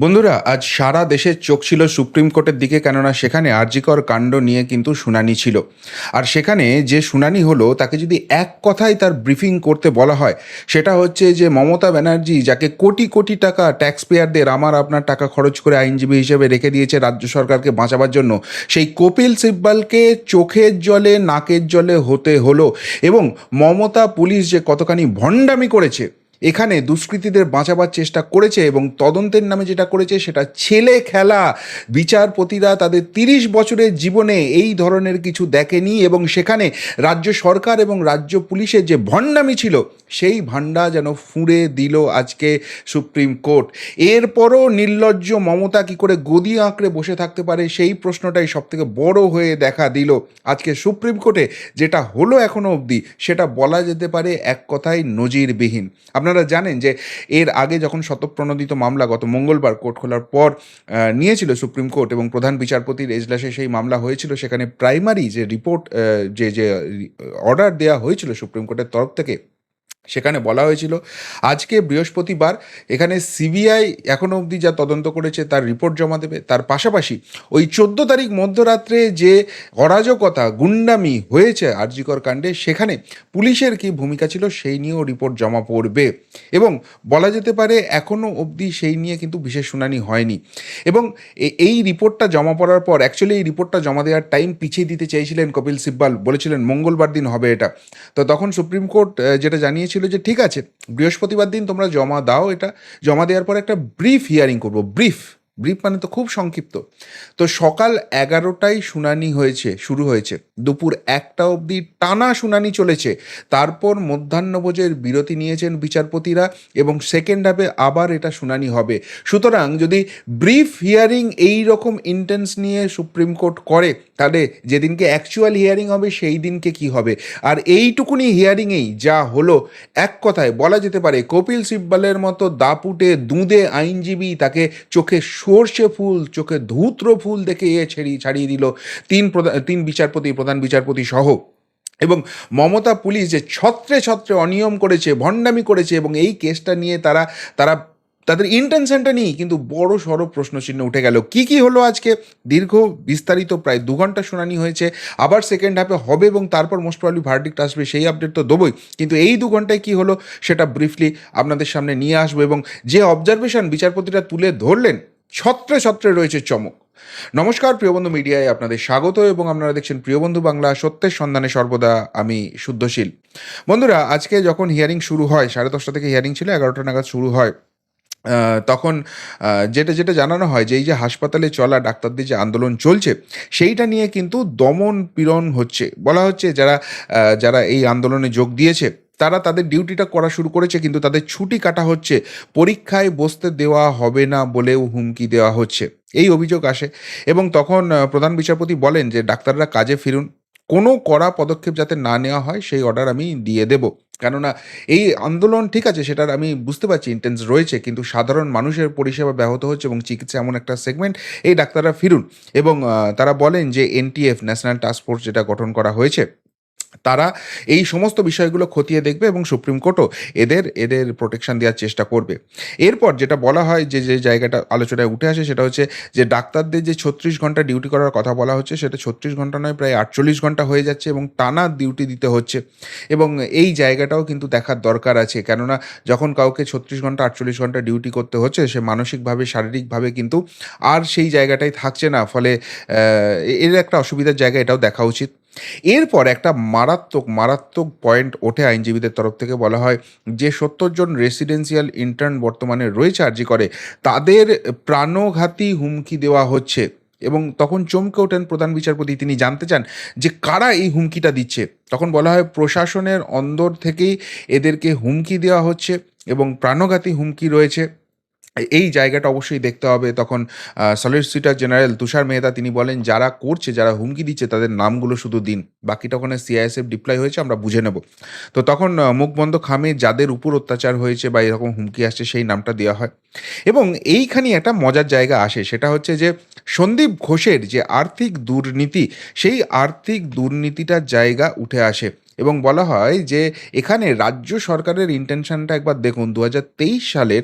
বন্ধুরা, আজ সারা দেশের চোখ ছিল সুপ্রিম কোর্টের দিকে, কেননা সেখানে আরজিকর কাণ্ড নিয়ে কিন্তু শুনানি ছিল। আর সেখানে যে শুনানি হলো, তাকে যদি এক কথায় তার ব্রিফিং করতে বলা হয়, সেটা হচ্ছে যে মমতা ব্যানার্জি, যাকে কোটি কোটি টাকা ট্যাক্স পেয়ারদের আমার আপনার টাকা খরচ করে আইনজীবী হিসেবে রেখে দিয়েছে রাজ্য সরকারকে বাঁচাবার জন্য, সেই কপিল সিব্বালকে চোখের জলে, নাকের জলে হতে হলো। এবং মমতা পুলিশ যে কতখানি ভণ্ডামি করেছে এখানে দুষ্কৃতীদের বাঁচাবার চেষ্টা করেছে এবং তদন্তের নামে যেটা করেছে সেটা ছেলে খেলা। বিচারপতিরা তাদের তিরিশ বছরের জীবনে এই ধরনের কিছু দেখেনি এবং সেখানে রাজ্য সরকার এবং রাজ্য পুলিশের যে ভণ্ডামি ছিল, সেই ভান্ডা যেন ফুঁড়ে দিল আজকে সুপ্রিম কোর্ট। এরপরও নির্লজ্জ মমতা কি করে গদি আঁকড়ে বসে থাকতে পারে, সেই প্রশ্নটাই সবথেকে বড় হয়ে দেখা দিল আজকে সুপ্রিম কোর্টে। যেটা হলো এখনও অবধি, সেটা বলা যেতে পারে এক কথায় নজিরবিহীন। আপনারা জানেন যে এর আগে যখন শতপ্রণোদিত মামলা গত মঙ্গলবার কোর্ট খোলার পর নিয়েছিল সুপ্রিম কোর্ট এবং প্রধান বিচারপতির এজলাসে সেই মামলা হয়েছিল, সেখানে প্রাইমারি যে রিপোর্ট যে যে, অর্ডার দেওয়া হয়েছিল সুপ্রিম কোর্টের তরফ থেকে সেখানে বলা হয়েছিল। আজকে বৃহস্পতিবার এখানে সিবিআই এখনও অবধি যা তদন্ত করেছে তার রিপোর্ট জমা দেবে। তার পাশাপাশি ওই চোদ্দ তারিখ মধ্যরাত্রে যে অরাজকতা, গুন্ডামি হয়েছে আরজিকর কাণ্ডে, সেখানে পুলিশের কি ভূমিকা ছিল সেই নিয়েও রিপোর্ট জমা পড়বে। এবং বলা যেতে পারে এখনও অবধি সেই নিয়ে কিন্তু বিশেষ শুনানি হয়নি। এবং এই রিপোর্টটা জমা পড়ার পর অ্যাকচুয়ালি এই রিপোর্টটা জমা দেওয়ার টাইম পিছিয়ে দিতে চেয়েছিলেন কপিল সিব্বাল, বলেছিলেন মঙ্গলবার দিন হবে এটা। তো তখন সুপ্রিম কোর্ট যেটা যেটা জানিয়েছিল যে, ঠিক আছে, বৃহস্পতিবার দিন তোমরা জমা দাও এটা, জমা দেওয়ার পর একটা ব্রিফ হিয়ারিং করব ব্রিফ ব্রিফ মানে তো খুব সংক্ষিপ্ত। তো সকাল এগারোটায় শুনানি হয়েছে, শুরু হয়েছে। দুপুর একটা অবধি টানা শুনানি চলেছে। তারপর মধ্যাহ্নভোজের বিরতি নিয়েছেন বিচারপতিরা এবং সেকেন্ড হাফে আবার এটা শুনানি হবে। সুতরাং যদি ব্রিফ হিয়ারিং এই রকম ইন্টেন্স নিয়ে সুপ্রিম কোর্ট করে, তাহলে যেদিনকে অ্যাকচুয়াল হিয়ারিং হবে, সেই দিনকে কি হবে? আর এইটুকুনি হিয়ারিংয়েই যা হলো, এক কথায় বলা যেতে পারে, কপিল সিব্বালের মতো দাপুটে দুঁদে আইনজীবী তাকে চোখে সর্ষে ফুল, চোখে ধূত্র ফুল দেখে এ ছেড়িয়ে ছাড়িয়ে দিল তিন তিন বিচারপতি, প্রধান বিচারপতি সহ। এবং মমতা পুলিশ যে ছত্রে ছত্রে অনিয়ম করেছে, ভণ্ডামি করেছে এবং এই কেসটা নিয়ে তারা তারা তাদের ইন্টেনশনটা নিয়ে কিন্তু বড় সড়ো প্রশ্নচিহ্ন উঠে গেল। কি কি হলো আজকে? দীর্ঘ বিস্তারিত প্রায় দু ঘণ্টা শুনানি হয়েছে। আবার সেকেন্ড হাফে হবে এবং তারপর মোস্ট প্রবলি ভার্ডিক্ট আসবে, সেই আপডেট তো দেবই। কিন্তু এই দু ঘন্টায় কি হলো সেটা ব্রিফলি আপনাদের সামনে নিয়ে আসব এবং যে অবজারভেশন বিচারপতিরা তুলে ধরলেন ছত্রে ছত্রে রয়েছে চমক। নমস্কার প্রিয়বন্ধু মিডিয়ায় আপনাদের স্বাগত এবং আপনারা দেখছেন প্রিয়বন্ধু বাংলা সত্যের সন্ধানে সর্বদা আমি শুদ্ধশীল। বন্ধুরা, আজকে যখন হিয়ারিং শুরু হয়, সাড়ে দশটা থেকে হিয়ারিং ছিল, এগারোটা নাগাদ শুরু হয় তখন যেটা যেটা জানানো হয় যে এই যে হাসপাতালে চলা, ডাক্তারদের যে আন্দোলন চলছে, সেইটা নিয়ে কিন্তু দমন পীড়ন হচ্ছে। বলা হচ্ছে যারা যারা এই আন্দোলনে যোগ দিয়েছে তারা তাদের ডিউটিটা করা শুরু করেছে, কিন্তু তাদের ছুটি কাটা হচ্ছে, পরীক্ষায় বসতে দেওয়া হবে না বলেও হুমকি দেওয়া হচ্ছে। এই অভিযোগ আসে এবং তখন প্রধান বিচারপতি বলেন যে ডাক্তাররা কাজে ফিরুন, কোনো কড়া পদক্ষেপ যাতে না নেওয়া হয় সেই অর্ডার আমি দিয়ে দেব। কেননা এই আন্দোলন ঠিক আছে, সেটার আমি বুঝতে পারছি ইন্টেন্স রয়েছে, কিন্তু সাধারণ মানুষের পরিষেবা ব্যাহত হচ্ছে এবং চিকিৎসা এমন একটা সেগমেন্ট এই ডাক্তাররা ফিরুন। এবং তারা বলেন যে এনটিএফ ন্যাশনাল টাস্ক ফোর্স যেটা গঠন করা হয়েছে তারা এই সমস্ত বিষয়গুলো খতিয়ে দেখবে এবং সুপ্রিম কোর্টও এদের এদের প্রোটেকশন দেওয়ার চেষ্টা করবে। এরপর যেটা বলা হয় যে যে জায়গাটা আলোচনায় উঠে আসে সেটা হচ্ছে যে, ডাক্তারদের যে ছত্রিশ ঘণ্টা ডিউটি করার কথা বলা হচ্ছে, সেটা ছত্রিশ ঘণ্টা নয়, প্রায় আটচল্লিশ ঘণ্টা হয়ে যাচ্ছে এবং টানা ডিউটি দিতে হচ্ছে। এবং এই জায়গাটাও কিন্তু দেখার দরকার আছে, কেননা যখন কাউকে ছত্রিশ ঘণ্টা, আটচল্লিশ ঘণ্টা ডিউটি করতে হচ্ছে, সে মানসিকভাবে, শারীরিকভাবে কিন্তু আর সেই জায়গাটাই থাকছে না। ফলে এর একটা অসুবিধার জায়গা এটাও দেখা উচিত। এরপর একটা মারাত্মক মারাত্মক পয়েন্ট ওঠে আইনজীবীদের তরফ থেকে বলা হয় যে সত্তর জন রেসিডেন্সিয়াল ইন্টার্ন বর্তমানে রয়েছে আরজি করে, তাদের প্রাণঘাতী হুমকি দেওয়া হচ্ছে এবং তখন চমকে ওঠেন প্রধান বিচারপতি। তিনি জানতে চান যে কারা এই হুমকিটা দিচ্ছে। তখন বলা হয় প্রশাসনের অন্দর থেকেই এদেরকে হুমকি দেওয়া হচ্ছে এবং প্রাণঘাতী হুমকি রয়েছে। এই জায়গাটা অবশ্যই দেখতে হবে। তখন সলিসিটার জেনারেল তুষার মেহতা তিনি বলেন যারা করছে যারা হুমকি দিচ্ছে তাদের নামগুলো শুধু দিন। বাকিটা ওখানে সিআইএসএফ ডিপ্লয় হয়েছে আমরা বুঝে নেব। তো তখন আহ, মুখ বন্ধ খামে যাদের উপর অত্যাচার হয়েছে বা এরকম হুমকি আসছে সেই নামটা দেওয়া হয়। এবং এইখানে একটা মজার জায়গা আসে সেটা হচ্ছে যে সন্দীপ ঘোষের যে আর্থিক দুর্নীতি সেই আর্থিক দুর্নীতিটার জায়গা উঠে আসে। এবং বলা হয় যে এখানে রাজ্য সরকারের ইন্টেনশনটা একবার দেখুন দু হাজার তেইশ সালের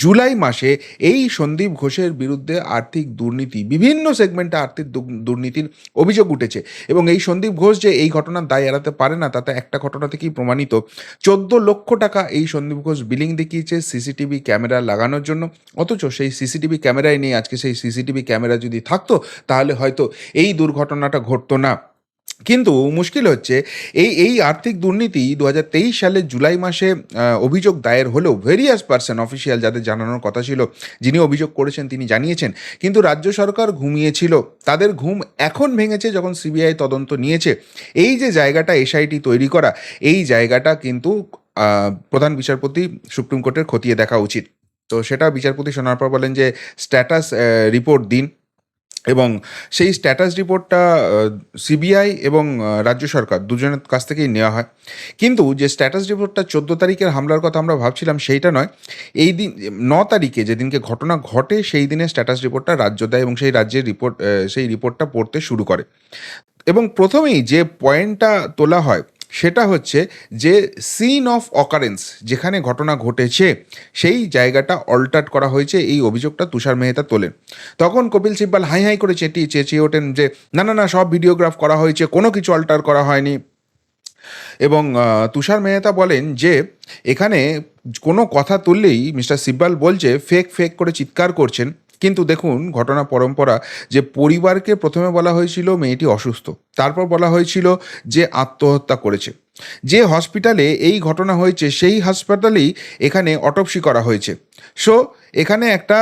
জুলাই মাসে এই সন্দীপ ঘোষের বিরুদ্ধে আর্থিক দুর্নীতি, বিভিন্ন সেগমেন্টে আর্থিক দুর্নীতির অভিযোগ উঠেছে এবং এই সন্দীপ ঘোষ যে এই ঘটনার দায় এড়াতে পারে না, তাতে একটা ঘটনা থেকেই প্রমাণিত। চোদ্দ লক্ষ টাকা এই সন্দীপ ঘোষ বিলিং দেখিয়েছে সিসিটিভি ক্যামেরা লাগানোর জন্য, অথচ সেই সিসিটিভি ক্যামেরায় নেই, আজকে সেই সিসিটিভি ক্যামেরা যদি থাকতো, তাহলে হয়তো এই দুর্ঘটনাটা ঘটতো না। কিন্তু মুশকিল হচ্ছে, এই এই আর্থিক দুর্নীতি দু হাজার তেইশ সালের জুলাই মাসে অভিযোগ দায়ের হলেও ভেরিয়াস পার্সন অফিসিয়াল যাদের জানানোর কথা ছিল, যিনি অভিযোগ করেছেন তিনি জানিয়েছেন। কিন্তু রাজ্য সরকার ঘুমিয়েছিল। তাদের ঘুম এখন ভেঙেছে যখন সিবিআই তদন্ত নিয়েছে। এই যে জায়গাটা এসআইটি তৈরি করা, এই জায়গাটা কিন্তু প্রধান বিচারপতি সুপ্রিম কোর্টের খতিয়ে দেখা উচিত। তো সেটা বিচারপতি শোনার পর বলেন যে স্ট্যাটাস রিপোর্ট দিন। এবং সেই স্ট্যাটাস রিপোর্টটা সিবিআই এবং রাজ্য সরকার দুজনের কাছ থেকেই নেওয়া হয়। কিন্তু যে স্ট্যাটাস রিপোর্টটা চোদ্দ তারিখের হামলার কথা আমরা ভাবছিলাম সেইটা নয়। এই দিন, ন তারিখে যেদিনকে ঘটনা ঘটে সেই দিনে স্ট্যাটাস রিপোর্টটা রাজ্য দেয় এবং সেই রাজ্যের রিপোর্ট সেই রিপোর্টটা পড়তে শুরু করে। এবং প্রথমেই যে পয়েন্টটা তোলা হয় সেটা হচ্ছে যে সিন অফ অকারেন্স যেখানে ঘটনা ঘটেছে, সেই জায়গাটা অল্টার করা হয়েছে এই অভিযোগটা তুষার মেহতা তোলেন। তখন কপিল সিব্বাল হাই হাই করে চেটিয়ে, চেঁচিয়ে ওঠেন যে, না না না, সব ভিডিওগ্রাফ করা হয়েছে, কোনো কিছু অল্টার করা হয়নি। এবং তুষার মেহতা বলেন যে, এখানে কোনো কথা তুললেই মিস্টার সিব্বাল বলছে ফেক ফেক করে চিৎকার করছেন। কিন্তু দেখুন, ঘটনা পরম্পরা যে পরিবারকে প্রথমে বলা হয়েছিল মেয়েটি অসুস্থ, তারপর বলা হয়েছিল যে আত্মহত্যা করেছে। যে হসপিটালে এই ঘটনা হয়েছে, সেই হাসপাতালেই এখানে অটপসি করা হয়েছে। সো এখানে একটা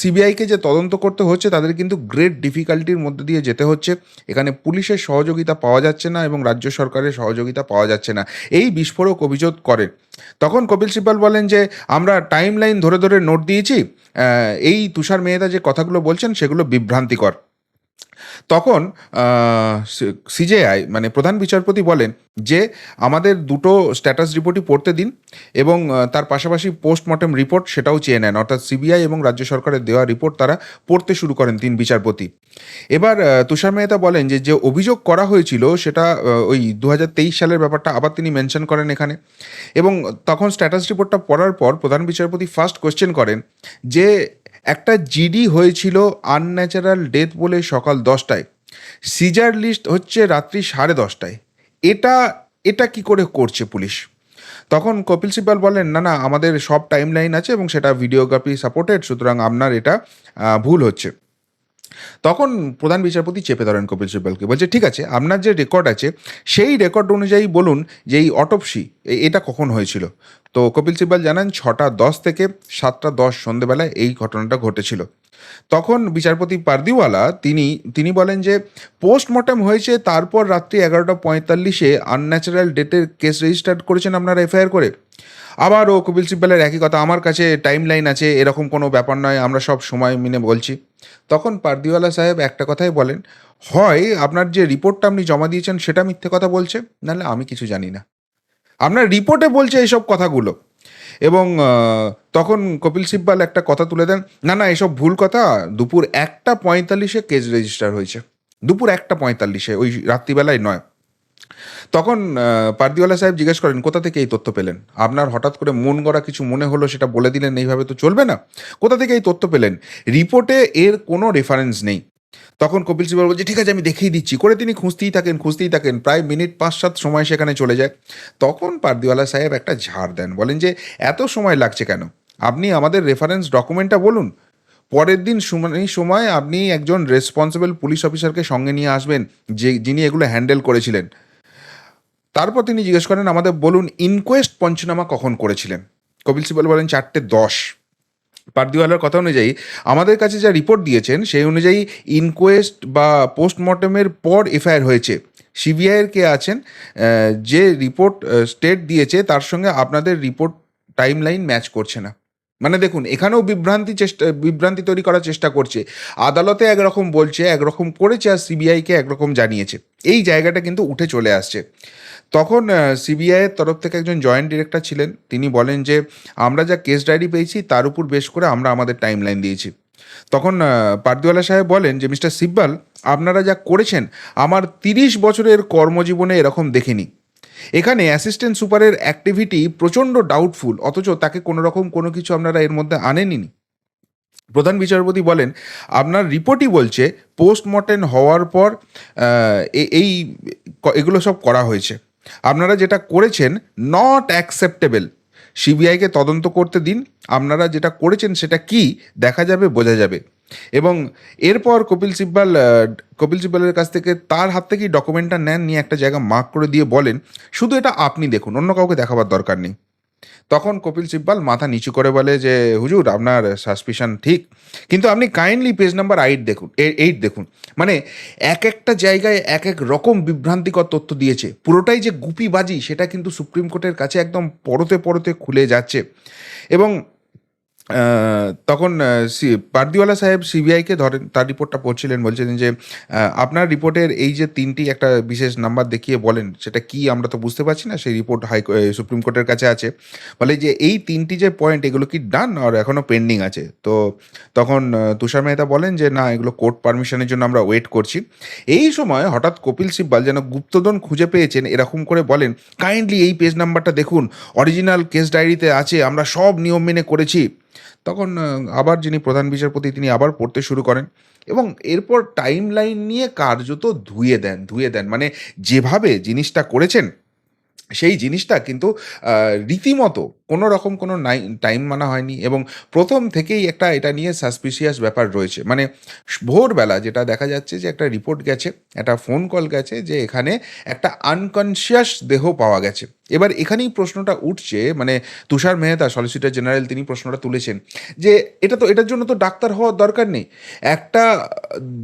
সিবিআইকে যে তদন্ত করতে হচ্ছে, তাদের কিন্তু গ্রেট ডিফিকাল্টির মধ্যে দিয়ে যেতে হচ্ছে। এখানে পুলিশের সহযোগিতা পাওয়া যাচ্ছে না এবং রাজ্য সরকারের সহযোগিতা পাওয়া যাচ্ছে না। এই বিস্ফোরক অভিযোগ করেন তখন কপিল সিব্বাল বলেন যে, আমরা টাইম লাইন ধরে ধরে নোট দিয়েছি এই তুষার মেহতা যে কথাগুলো বলছেন, সেগুলো বিভ্রান্তিকর। তখন সিজেআই মানে প্রধান বিচারপতি বলেন যে, আমাদের দুটো স্ট্যাটাস রিপোর্টই পড়তে দিন এবং তার পাশাপাশি পোস্টমর্টেম রিপোর্ট সেটাও চেয়ে নেন। অর্থাৎ সিবিআই এবং রাজ্য সরকারের দেওয়া রিপোর্ট তারা পড়তে শুরু করেন তিন বিচারপতি। এবার তুষার মেহতা বলেন যে যে অভিযোগ করা হয়েছিল সেটা ওই দু হাজার তেইশ সালের ব্যাপারটা আবার তিনি মেনশন করেন এখানে। এবং তখন স্ট্যাটাস রিপোর্টটা পড়ার পর প্রধান বিচারপতি ফার্স্ট কোশ্চেন করেন যে, একটা জিডি হয়েছিল আনন্যাচারাল ডেথ বলে সকাল দশটায়। সিজার লিস্ট হচ্ছে রাত্রি সাড়ে দশটায়। এটা এটা কি করে করছে পুলিশ? তখন কপিল সিব্বাল বলেন, না না, আমাদের সব টাইম লাইন আছে এবং সেটা ভিডিওগ্রাফি সাপোর্টেড, সুতরাং আপনার এটা ভুল হচ্ছে। তখন প্রধান বিচারপতি চেপে ধরেন কপিল সিব্বালকে, বলছে, ঠিক আছে, আপনার যে রেকর্ড আছে, সেই রেকর্ড অনুযায়ী বলুন যে এই অটপসি এটা কখন হয়েছিল? তো কপিল সিব্বাল জানান, ছটা দশ থেকে সাতটা দশ সন্ধেবেলায় এই ঘটনাটা ঘটেছিল। তখন বিচারপতি পারদিওয়ালা তিনি তিনি বলেন যে, পোস্টমর্টম হয়েছে, তারপর রাত্রি এগারোটা পঁয়তাল্লিশে আনন্যাচারাল ডেটের কেস রেজিস্টার করেছেন আপনারা এফআইআর করে। আবারও কপিল সিব্বালের একই কথা, আমার কাছে টাইম লাইন আছে, এরকম কোনো ব্যাপার নয়, আমরা সব সময় মিনে বলছি। তখন পারদিওয়ালা সাহেব একটা কথাই বলেন, হয়, আপনার যে রিপোর্টটা আপনি জমা দিয়েছেন, সেটা মিথ্যে কথা বলছে, নাহলে আমি কিছু জানি না। আপনার রিপোর্টে বলছে এইসব কথাগুলো। এবং তখন কপিল সিব্বাল একটা কথা তুলে দেন, না না, এসব ভুল কথা, দুপুর একটা পঁয়তাল্লিশে কেস রেজিস্টার হয়েছে। দুপুর একটা পঁয়তাল্লিশে, ওই রাত্রিবেলায় নয়। তখন পারদিওয়ালা সাহেব জিজ্ঞেস করেন, কোথা থেকে এই তথ্য পেলেন? আপনার হঠাৎ করে মন গড়া কিছু মনে হলো, সেটা বলে দিলেন, এইভাবে তো চলবে না? কোথা থেকে এই তথ্য পেলেন? রিপোর্টে এর কোনো রেফারেন্স নেই। তখন কপিল সিবাল বলছে, ঠিক আছে, আমি দেখিয়ে দিচ্ছি। করে তিনি খুঁজতেই থাকেন খুঁজতেই থাকেন। প্রায় মিনিট পাঁচ, সাত সময় সেখানে চলে যায়। তখন পারদিওয়ালা সাহেব একটা ঝাড় দেন, বলেন যে, এত সময় লাগছে কেন? আপনি আমাদের রেফারেন্স ডকুমেন্টটা বলুন। পরের দিন সময় আপনি একজন রেসপন্সিবল পুলিশ অফিসারকে সঙ্গে নিয়ে আসবেন, যে, যিনি এগুলো হ্যান্ডেল করেছিলেন। তারপর তিনি জিজ্ঞেস করেন, আমাদের বলুন ইনকোয়েস্ট পঞ্চনামা কখন করেছিলেন? কপিল সিবাল বলেন, চারটে দশ। পারদিওয়ালার কথা অনুযায়ী আমাদের কাছে যা রিপোর্ট দিয়েছেন, সেই অনুযায়ী ইনকোয়েস্ট বা পোস্টমর্টমের পর এফআইআর হয়েছে। সিবিআইয়ের কে আছেন যে রিপোর্ট স্টেট দিয়েছে, তার সঙ্গে আপনাদের রিপোর্ট টাইম লাইন ম্যাচ করছে না। মানে দেখুন, এখানেও বিভ্রান্তি চেষ্টা, বিভ্রান্তি তৈরি করার চেষ্টা করছে। আদালতে একরকম বলছে, একরকম করেছে, আর সিবিআইকে একরকম জানিয়েছে। এই জায়গাটা কিন্তু উঠে চলে আসছে। তখন সিবিআইয়ের তরফ থেকে একজন জয়েন্ট ডিরেক্টর ছিলেন। তিনি বলেন যে, আমরা যা কেস ডায়েরি পেয়েছি, তার উপর বেশ করে আমরা আমাদের টাইম লাইন দিয়েছি। তখন পারদিওয়ালা সাহেব বলেন যে, মিস্টার সিব্বাল, আপনারা যা করেছেন, আমার তিরিশ বছরের কর্মজীবনে এরকম দেখিনি। এখানে অ্যাসিস্ট্যান্ট সুপারের অ্যাক্টিভিটি প্রচণ্ড ডাউটফুল অথচ তাকে কোনো রকম কোনো কিছু আপনারা এর মধ্যে আনেনি প্রধান বিচারপতি বলেন, আপনার রিপোর্টই বলছে পোস্টমর্টেম হওয়ার পর এই এগুলো সব করা হয়েছে। আপনারা যেটা করেছেন নট অ্যাকসেপ্টেবল সিবিআইকে তদন্ত করতে দিন, আপনারা যেটা করেছেন সেটা কি, দেখা যাবে, বোঝা যাবে। এবং এরপর কপিল সিব্বাল কপিল সিব্বালের কাছ থেকে তার হাত থেকেই ডকুমেন্টটা নেন, নিয়ে একটা জায়গা মার্ক করে দিয়ে বলেন, শুধু এটা আপনি দেখুন, অন্য কাউকে দেখাবার দরকার নেই। তখন কপিল সিব্বাল মাথা নিচু করে বলে যে, হুজুর, আপনার সাসপিশন ঠিক। কিন্তু আপনি কাইন্ডলি পেজ নাম্বার এইট দেখুন এইট দেখুন। মানে এক একটা জায়গায় এক এক রকম বিভ্রান্তিকর তথ্য দিয়েছে। পুরোটাই যে গুপি বাজি সেটা কিন্তু সুপ্রিম কোর্টের কাছে একদম পরতে পরতে খুলে যাচ্ছে। এবং তখন সি- পার্দিওয়ালা সাহেব সিবিআইকে ধরেন, তার রিপোর্টটা পড়ছিলেন, বলছিলেন যে আপনার রিপোর্টের এই যে তিনটি একটা বিশেষ নাম্বার দেখিয়ে বলেন, সেটা কি আমরা তো বুঝতে পারছি না, সেই রিপোর্ট হাই সুপ্রিম কোর্টের কাছে আছে। বলে যে, এই তিনটি যে পয়েন্ট এগুলো কি ডান আর এখনও পেন্ডিং আছে? তো তখন তুষার মেহতা বলেন যে, না, এগুলো কোর্ট পারমিশনের জন্য আমরা ওয়েট করছি। এই সময় হঠাৎ কপিল সিব্বাল যেন গুপ্তধন খুঁজে পেয়েছেন, এরকম করে বলেন কাইন্ডলি এই পেজ নাম্বারটা দেখুন অরিজিনাল কেস ডায়েরিতে আছে, আমরা সব নিয়ম মেনে করেছি। তখন আবার যিনি প্রধান বিচারপতি তিনি আবার পড়তে শুরু করেন এবং এরপর টাইম লাইন নিয়ে কার্যত ধুয়ে দেন ধুয়ে দেন। মানে যেভাবে জিনিসটা করেছেন, সেই জিনিসটা কিন্তু রীতিমতো কোনো রকম কোনো নাই টাইম মানা হয়নি এবং প্রথম থেকেই একটা এটা নিয়ে সাসপিসিয়াস ব্যাপার রয়েছে। মানে ভোরবেলা যেটা দেখা যাচ্ছে যে একটা রিপোর্ট গেছে, একটা ফোন কল গেছে যে এখানে একটা আনকনসিয়াস দেহ পাওয়া গেছে। এবার এখানেই প্রশ্নটা উঠছে মানে তুষার মেহতা সলিসিটর জেনারেল তিনি প্রশ্নটা তুলেছেন যে এটা তো, এটার জন্য তো ডাক্তার হওয়ার দরকার নেই। একটা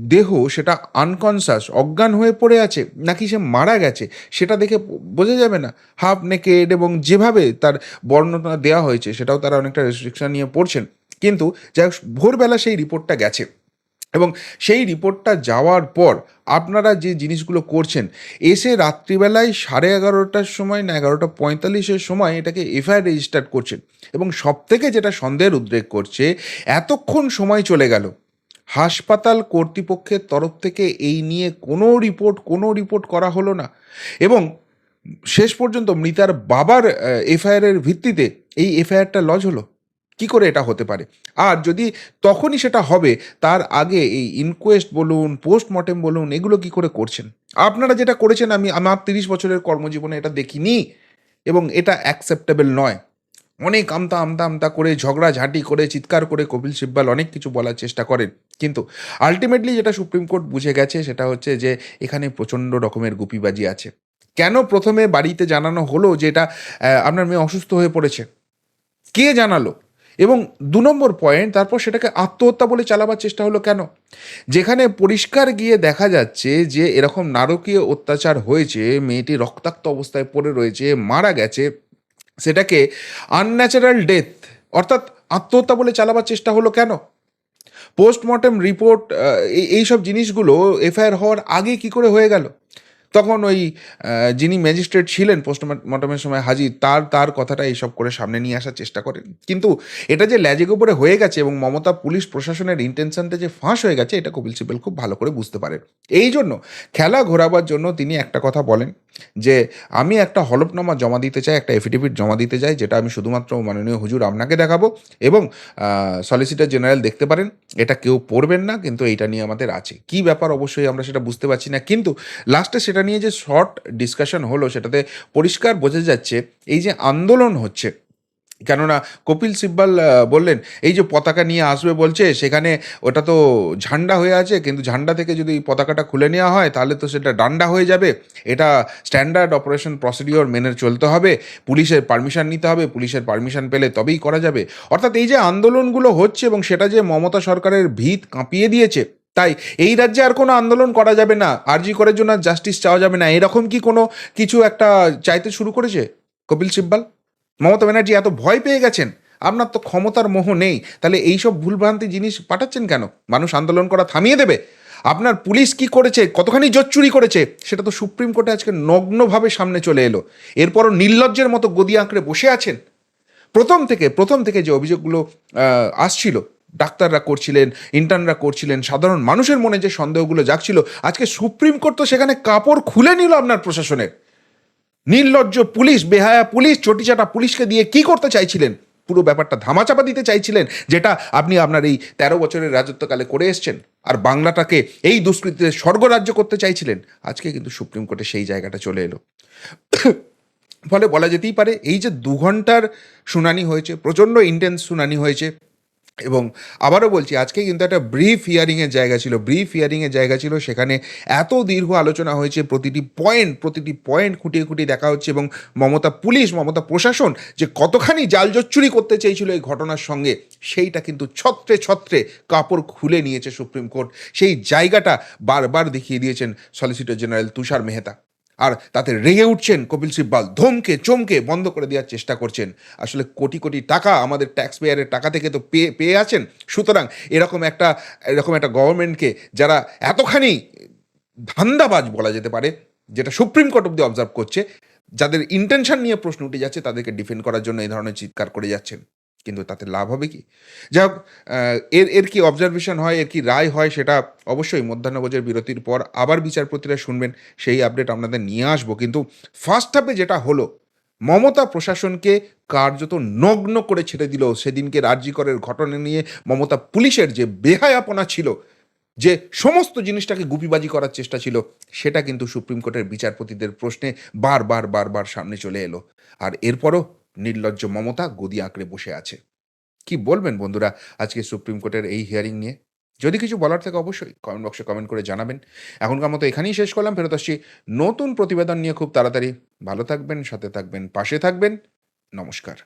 দেহ সেটা আনকনসাস অজ্ঞান হয়ে পড়ে আছে, নাকি সে মারা গেছে, সেটা দেখে বোঝা যাবে না। হাফ নেকেড এবং যেভাবে তার বর্ণনা দেওয়া হয়েছে, সেটাও তারা অনেকটা রেস্ট্রিকশন নিয়ে পড়ছেন। কিন্তু যাই হোক, ভোরবেলা সেই রিপোর্টটা গেছে। এবং সেই রিপোর্টটা যাওয়ার পর আপনারা যে জিনিসগুলো করছেন, এসে রাত্রিবেলায় সাড়ে এগারোটার সময় না এগারোটা পঁয়তাল্লিশের সময় এটাকে এফআইআর রেজিস্টার করছেন এবং সব থেকে যেটা সন্দেহের উদ্রেক করছে, এতক্ষণ সময় চলে গেল। হাসপাতাল কর্তৃপক্ষের তরফ থেকে এই নিয়ে কোনো রিপোর্ট কোনো রিপোর্ট করা হলো না এবং শেষ পর্যন্ত মৃতার বাবার এফআইআরের ভিত্তিতে এই এফআইআরটা লজ হলো। কি করে এটা হতে পারে? আর যদি তখনই সেটা হবে, তার আগে এই ইনকোয়েস্ট বলুন পোস্টমর্টেম বলুন, এগুলো কি করে করছেন? আপনারা যেটা করেছেন, আমি আমার তিরিশ বছরের কর্মজীবনে এটা দেখিনি এবং এটা অ্যাকসেপ্টেবল নয়। অনেক আমতা আমতা আমতা করে, ঝগড়া ঝাঁটি করে, চিৎকার করে কপিল সিব্বাল অনেক কিছু বলার চেষ্টা করেন। কিন্তু আলটিমেটলি যেটা সুপ্রিম কোর্ট বুঝে গেছে, সেটা হচ্ছে যে এখানে প্রচণ্ড রকমের গুপিবাজি আছে। কেন প্রথমে বাড়িতে জানানো হলো যে এটা আপনার মেয়ে অসুস্থ হয়ে পড়েছে? কে জানালো? এবং দু নম্বর পয়েন্ট তারপর সেটাকে আত্মহত্যা বলে চালাবার চেষ্টা হলো কেন? যেখানে পরিষ্কার গিয়ে দেখা যাচ্ছে যে এরকম নারকীয় অত্যাচার হয়েছে, মেয়েটি রক্তাক্ত অবস্থায় পড়ে রয়েছে, মারা গেছে, সেটাকে আনন্যাচারাল ডেথ অর্থাৎ আত্মহত্যা বলে চালাবার চেষ্টা হলো কেন? পোস্টমর্টেম রিপোর্ট এই সব জিনিসগুলো এফআইআর হওয়ার আগে কি করে হয়ে গেল? তখন ওই যিনি ম্যাজিস্ট্রেট ছিলেন পোস্টমর্টমের সময় হাজির, তার তার কথাটা এইসব করে সামনে নিয়ে আসার চেষ্টা করেন। কিন্তু এটা যে ল্যাজে গোপরে হয়ে গেছে এবং মমতা পুলিশ প্রশাসনের ইন্টেনশনটা যে ফাঁস হয়ে গেছে, এটা কপিল সিবেল খুব ভালো করে বুঝতে পারেন। এই জন্য খেলা ঘোরাবার জন্য তিনি একটা কথা বলেন যে, আমি একটা হলফনামা জমা দিতে চাই, একটা এফিডেভিট জমা দিতে চাই, যেটা আমি শুধুমাত্র মাননীয় হুজুর আপনাকে দেখাবো এবং সলিসিটর জেনারেল দেখতে পারেন। এটা কেউ পড়বেন না, কিন্তু এইটা নিয়ে আমাদের আছে। কি ব্যাপার? অবশ্যই আমরা সেটা বুঝতে পারছি না। কিন্তু লাস্টে সেটা নিয়ে যে শর্ট ডিসকাশন হলো, সেটাতে পরিষ্কার বোঝা যাচ্ছে এই যে আন্দোলন হচ্ছে। কেননা কপিল সিব্বাল বললেন, এই যে পতাকা নিয়ে আসবে বলছে, সেখানে ওটা তো ঝান্ডা হয়ে আছে, কিন্তু ঝান্ডা থেকে যদি পতাকাটা খুলে নেওয়া হয়, তাহলে তো সেটা ডান্ডা হয়ে যাবে। এটা স্ট্যান্ডার্ড অপারেশন প্রসিডিওর মেনে চলতে হবে, পুলিশের পারমিশন নিতে হবে, পুলিশের পারমিশন পেলে তবেই করা যাবে। অর্থাৎ এই যে আন্দোলনগুলো হচ্ছে এবং সেটা যে মমতা সরকারের ভিত কাঁপিয়ে দিয়েছে তাই এই রাজ্যে আর কোনো আন্দোলন করা যাবে না। আরজি করার জন্য জাস্টিস চাওয়া যাবে না। এরকম কি কোনো কিছু একটা চাইতে শুরু করেছে কপিল সিব্বাল? মমতা ব্যানার্জি এত ভয় পেয়ে গেছেন। আপনার তো ক্ষমতার মোহ নেই। তাহলে এইসব ভুলভ্রান্তি জিনিস পাঠাচ্ছেন কেন? মানুষ আন্দোলন করা থামিয়ে দেবে? আপনার পুলিশ কি করেছে? কতখানি চুরি করেছে? সেটা তো সুপ্রিম কোর্টে আজকে নগ্নভাবে সামনে চলে এলো। এরপরও নির্লজ্জের মতো গদি আঁকড়ে বসে আছেন। প্রথম থেকে প্রথম থেকে যে অভিযোগগুলো আসছিল ডাক্তাররা করছিলেন ইন্টার্নরা করছিলেন, সাধারণ মানুষের মনে যে সন্দেহগুলো জাগছিল, আজকে সুপ্রিম কোর্ট তো সেখানে কাপড় খুলে নিল আপনার প্রশাসনের। নির্লজ্জ পুলিশ, বেহায়া পুলিশ, চটিচাটা পুলিশকে দিয়ে কি করতে চাইছিলেন? পুরো ব্যাপারটা ধামাচাপা দিতে চাইছিলেন, যেটা আপনি আপনার এই তেরো বছরের রাজত্বকালে করে এসছেন। আর বাংলাটাকে এই দুষ্কৃতিতে স্বর্গরাজ্য করতে চাইছিলেন, আজকে কিন্তু সুপ্রিম কোর্টে সেই জায়গাটা চলে এলো। ফলে বলা যেতেই পারে, এই যে দু ঘণ্টার শুনানি হয়েছে, প্রচণ্ড ইন্টেন্স শুনানি হয়েছে এবং আবারও বলছি, আজকে কিন্তু একটা ব্রিফ হিয়ারিংয়ের জায়গা ছিল। ব্রিফ হিয়ারিংয়ের জায়গা ছিল, সেখানে এত দীর্ঘ আলোচনা হয়েছে, প্রতিটি পয়েন্ট প্রতিটি পয়েন্ট খুঁটিয়ে খুঁটিয়ে দেখা হচ্ছে এবং মমতা পুলিশ, মমতা প্রশাসন যে কতখানি জালজচ্চুরি করতে চেয়েছিল এই ঘটনার সঙ্গে, সেইটা কিন্তু ছত্রে ছত্রে কাপড় খুলে নিয়েছে সুপ্রিম কোর্ট। সেই জায়গাটা বারবার দেখিয়ে দিয়েছেন সলিসিটর জেনারেল তুষার মেহতা। আর তাতে রেগে উঠছেন কপিল সিব্বাল। ধমকে, চমকে বন্ধ করে দেওয়ার চেষ্টা করছেন। আসলে কোটি কোটি টাকা আমাদের ট্যাক্স পেয়ারের টাকা থেকে তো পেয়ে পেয়ে আছেন। সুতরাং এরকম একটা এরকম একটা গভর্নমেন্টকে যারা এতখানি ধান্দাবাজ বলা যেতে পারে, যেটা সুপ্রিম কোর্ট অব্দি অবজার্ভ করছে, যাদের ইন্টেনশন নিয়ে প্রশ্ন উঠে যাচ্ছে, তাদেরকে ডিফেন্ড করার জন্য এই ধরনের চিৎকার করে যাচ্ছেন। কিন্তু তাতে লাভ হবে কি? যাই হোক এর এর কি অবজারভেশন হয়, এর কি রায় হয় সেটা অবশ্যই মধ্যাহ্নভোজের বিরতির পর আবার বিচারপতিরা শুনবেন, সেই আপডেট আপনাদের নিয়ে আসব। কিন্তু ফার্স্ট হাফে যেটা হলো, মমতা প্রশাসনকে কার্যত নগ্ন করে ছেড়ে দিল। সেদিনকে রাজ্যিকরের ঘটনা নিয়ে মমতা পুলিশের যে বেহায়াপনা ছিল, যে সমস্ত জিনিসটাকে গুপিবাজি করার চেষ্টা ছিল, সেটা কিন্তু সুপ্রিম কোর্টের বিচারপতিদের প্রশ্নে বারবার বারবার সামনে চলে এলো। আর এরপরও নির্লজ্জ মমতা গদি আঁকড়ে বসে আছে। কি বলবেন বন্ধুরা আজকে সুপ্রিম কোর্টের এই হিয়ারিং নিয়ে? যদি কিছু বলার থাকে অবশ্যই কমেন্ট বক্সে কমেন্ট করে জানাবেন। এখনকার মতো এখানেই শেষ করলাম, ফেরত আসছি নতুন প্রতিবেদন নিয়ে খুব তাড়াতাড়ি। ভালো থাকবেন, সাথে থাকবেন, পাশে থাকবেন। নমস্কার।